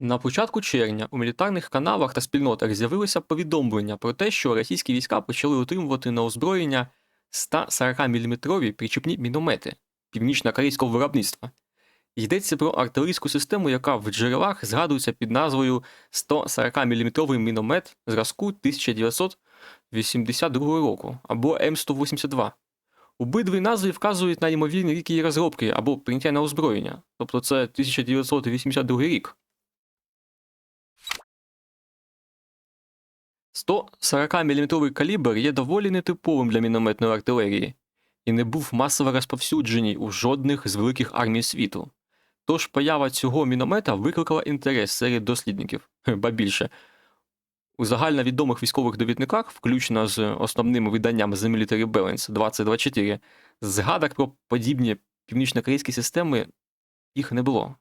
На початку червня у мілітарних каналах та спільнотах з'явилося повідомлення про те, що російські війська почали отримувати на озброєння 140-мм причіпні міномети північно-корейського виробництва. Йдеться про артилерійську систему, яка в джерелах згадується під назвою 140-мм міномет зразку 1982 року або М182. Обидві назви вказують на ймовірні рік її розробки або прийняття на озброєння, тобто це 1982 рік. 140-мм калібр є доволі нетиповим для мінометної артилерії і не був масово розповсюджений у жодних з великих армій світу. Тож поява цього міномета викликала інтерес серед дослідників, ба більше. У загальновідомих військових довідниках, включно з основними виданнями The Military Balance 2024, згадок про подібні північно-корейські системи їх не було.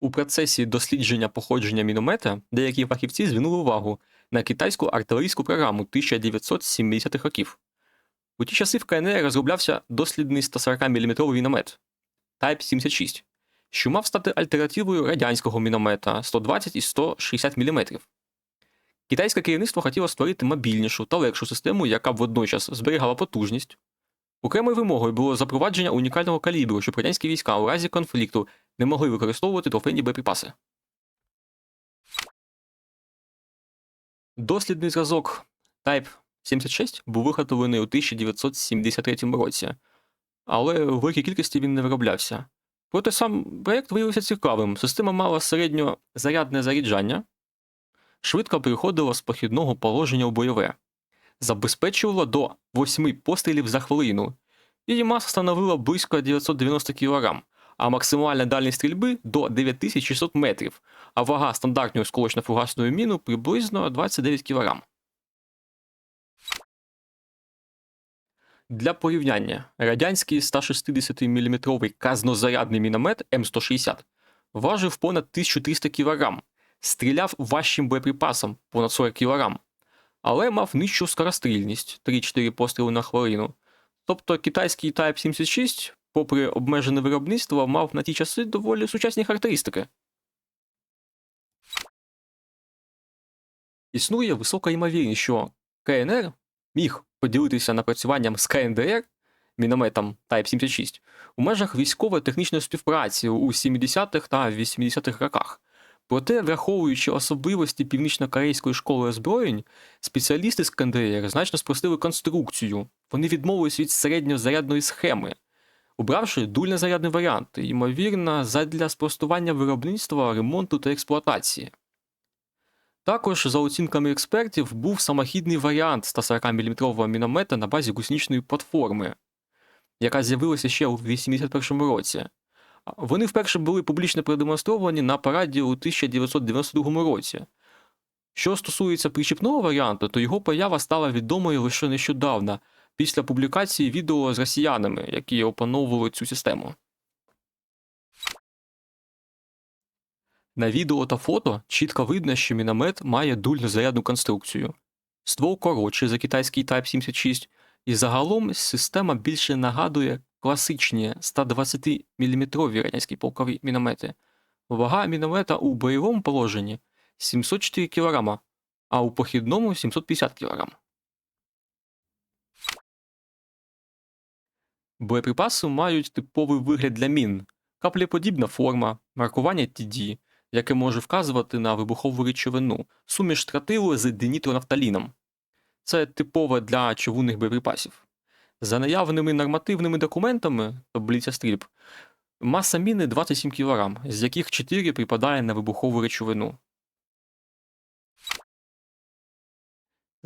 У процесі дослідження походження міномета деякі фахівці звернули увагу на китайську артилерійську програму 1970-х років. У ті часи в КНР розроблявся дослідний 140-мм міномет Type 76, що мав стати альтернативою радянського міномета 120 і 160 мм. Китайське керівництво хотіло створити мобільнішу та легшу систему, яка б водночас зберігала потужність. Окремою вимогою було запровадження унікального калібру, щоб радянські війська у разі конфлікту не могли використовувати трофейні боєприпаси. Дослідний зразок Type 76 був виготовлений у 1973 році, але в великій кількості він не вироблявся. Проте сам проєкт виявився цікавим. Система мала середньозарядне заряджання, швидко переходила з похідного положення у бойове, забезпечувала до 8 пострілів за хвилину. Її маса становила близько 990 кг, а максимальна дальність стрільби до 9600 метрів, а вага стандартної осколочно-фугасної міни приблизно 29 кг. Для порівняння, радянський 160-мм казнозарядний міномет М160 важив понад 1300 кг, стріляв важчим боєприпасом понад 40 кг, але мав нижчу скорострільність 3-4 постріли на хвилину. Тобто китайський Type 76, попри обмежене виробництво, мав на ті часи доволі сучасні характеристики. Існує висока ймовірність, що КНР міг поділитися напрацюванням з КНДР мінометом Type 76 у межах військово-технічної співпраці у 70-х та 80-х роках. Проте, враховуючи особливості північно-корейської школи озброєнь, спеціалісти з КНДР значно спростили конструкцію. Вони відмовились від середньозарядної схеми, обравши дульнозарядний варіант, ймовірно, задля спростування виробництва, ремонту та експлуатації. Також, за оцінками експертів, був самохідний варіант 140-мм міномета на базі гусеничної платформи, яка з'явилася ще у 81 році. Вони вперше були публічно продемонстровані на параді у 1992 році. Що стосується причіпного варіанту, то його поява стала відомою лише нещодавно, після публікації відео з росіянами, які опановували цю систему. На відео та фото чітко видно, що міномет має дульнозарядну конструкцію. Ствол коротший за китайський Type 76, і загалом система більше нагадує класичні 120-мм радянські полкові міномети. Вага міномета у бойовому положенні 704 кг, а у похідному 750 кг. Боєприпаси мають типовий вигляд для мін, каплеподібна форма, маркування TD, яке може вказувати на вибухову речовину, суміш тротилу з динітронафталіном. Це типове для човунних боєприпасів. За наявними нормативними документами, таблиця стрільб, маса міни 27 кг, з яких 4 припадає на вибухову речовину.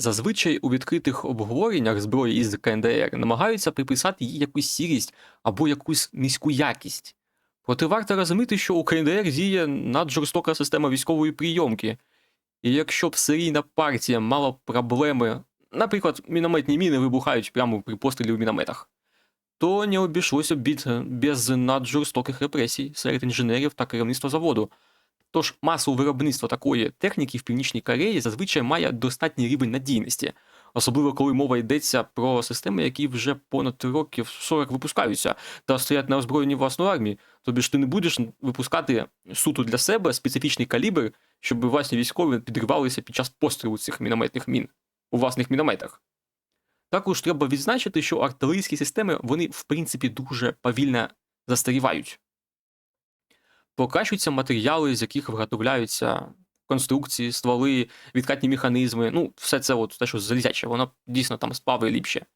Зазвичай у відкритих обговореннях зброї із КНДР намагаються приписати їй якусь сірість або якусь низьку якість. Проте варто розуміти, що у КНДР діє наджорстока система військової прийомки, і якщо б серійна партія мала проблеми, наприклад, мінометні міни вибухають прямо при пострілі в мінометах, то не обійшлося б без наджорстоких репресій серед інженерів та керівництва заводу. Тож масове виробництво такої техніки в Північній Кореї зазвичай має достатній рівень надійності, Особливо, коли мова йдеться про системи, які вже понад років 40 випускаються та стоять на озброєнні власної армії. Тобі ж ти не будеш випускати суто для себе специфічний калібр, щоб власні військові підривалися під час пострілу цих мінометних мін у власних мінометах. Також треба відзначити, що артилерійські системи вони, в принципі, дуже повільно застарівають. Покращуються матеріали, з яких виготовляються конструкції, стволи, відкатні механізми. Ну, все це от, те, що залізяче, воно дійсно там сплави ліпше.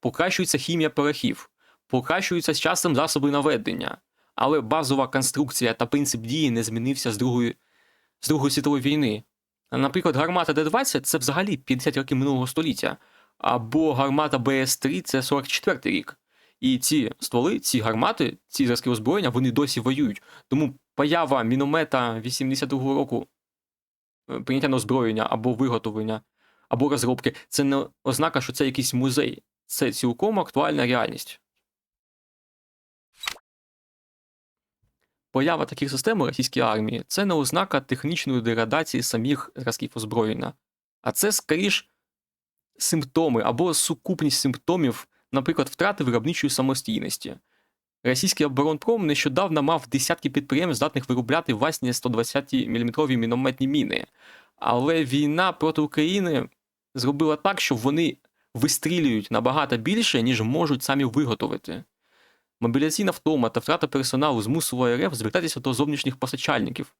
Покращується хімія порохів, покращуються з часом засоби наведення, але базова конструкція та принцип дії не змінився з Другої, з Другої світової війни. Наприклад, гармата Д-20 це взагалі 50 років минулого століття, або гармата БС-3 це 44 рік. І ці стволи, ці гармати, ці зразки озброєння, вони досі воюють. Тому поява міномета 82-го року, е, прийняття на озброєння або виготовлення, або розробки це не ознака, що це якийсь музей. Це цілком актуальна реальність. Поява таких систем у російській армії це не ознака технічної деградації самих зразків озброєння, а це скоріш симптоми або сукупність симптомів, наприклад, втрати виробничої самостійності. Російський оборонпром нещодавно мав десятки підприємств, здатних виробляти власні 120-мм мінометні міни. Але війна проти України зробила так, що вони вистрілюють набагато більше, ніж можуть самі виготовити. Мобіляційна втома та втрата персоналу змусила РФ звертатися до зовнішніх постачальників.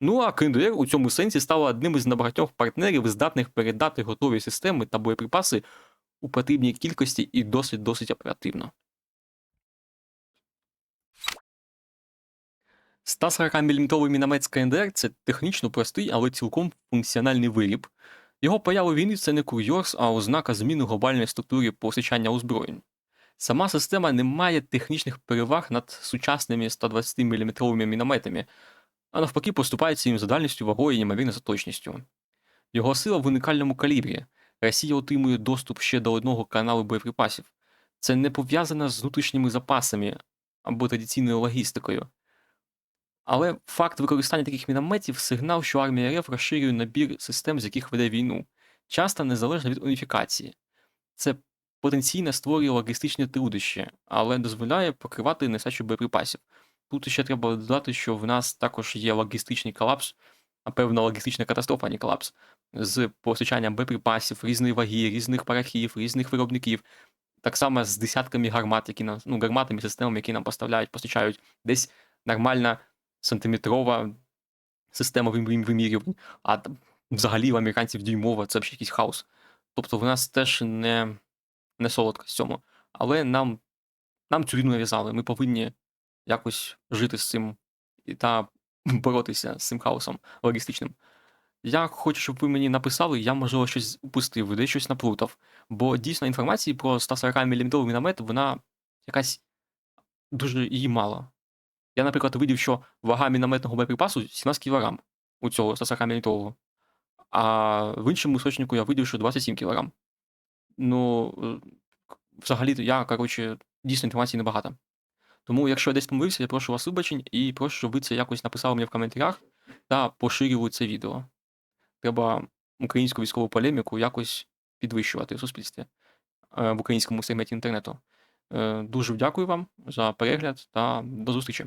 Ну а КНДР у цьому сенсі стала одним із небагатьох партнерів, здатних передати готові системи та боєприпаси у потрібній кількості і досить досить оперативно. 140-мм міномет з КНДР це технічно простий, але цілком функціональний виріб. Його поява війни це не курйоз, а ознака зміни глобальної структури постачання озброєнь. Сама система не має технічних переваг над сучасними 120-мм мінометами, а навпаки поступається їм за дальністю вагою і ймовірно за точністю. Його сила в унікальному калібрі. Росія отримує доступ ще до одного каналу боєприпасів. Це не пов'язано з внутрішніми запасами або традиційною логістикою. Але факт використання таких мінометів сигнал, що армія РФ розширює набір систем, з яких веде війну, часто незалежно від уніфікації. Це потенційно створює логістичні труднощі, але дозволяє покривати нестачу боєприпасів. Тут ще треба додати, що в нас також є логістичний колапс, певна логістична катастрофа, а не колапс, з постачанням боєприпасів, різної ваги, різних парахів, різних виробників. Так само з десятками гармат, які нам, ну, гарматами, системами, які нам поставляють, постачають десь нормальна сантиметрова система вимірювань, а взагалі в американців дюймова, це взагалі якийсь хаос. Тобто в нас теж не, не солодко з цьому. Але нам, нам цю війну нав'язали. Ми повинні якось жити з цим та боротися з цим хаосом логістичним. Я хочу, щоб ви мені написали, я, можливо, щось упустив, десь щось наплутав. Бо дійсно інформації про 140 мм міномет, вона якась дуже її мало. Я, наприклад, видів, що вага мінометного боєприпасу 17 кг у цього 140 мм. А в іншому істочнику я видів, що 27 кг. Ну, е, взагалі, я, коротше, дійсно інформації небагато. Тому, якщо я десь помилився, я прошу вас вибачень і прошу, щоб ви це якось написали мені в коментарях та поширювали це відео. Треба українську військову полеміку якось підвищувати в суспільстві е, в українському сегменті інтернету. Е, Дуже дякую вам за перегляд та до зустрічі.